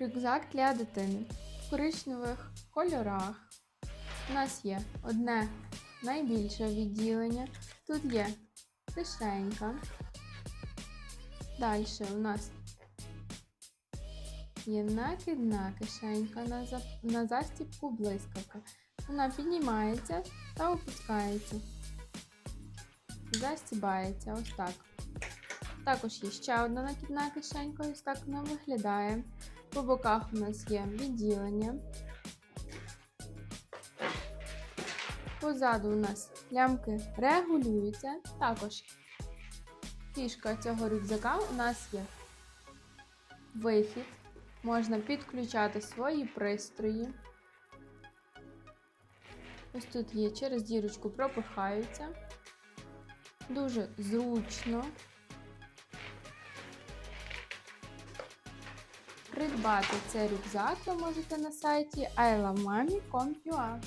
Рюкзак для дитини в коричневих кольорах. У нас є одне найбільше відділення. Тут є кишенька. Далі у нас є накидна кишенька на, за- на застібку блискавка. Вона піднімається та опускається. Застібається ось так. Також є ще одна накидна кишенька, ось так вона виглядає. По боках у нас є відділення. Позаду у нас лямки регулюються. Також фішка цього рюкзака у нас є вихід. Можна підключати свої пристрої. Ось тут є через дірочку пропихаються. Дуже зручно. Придбати цей рюкзак ви можете на сайті ilovemami.com.ua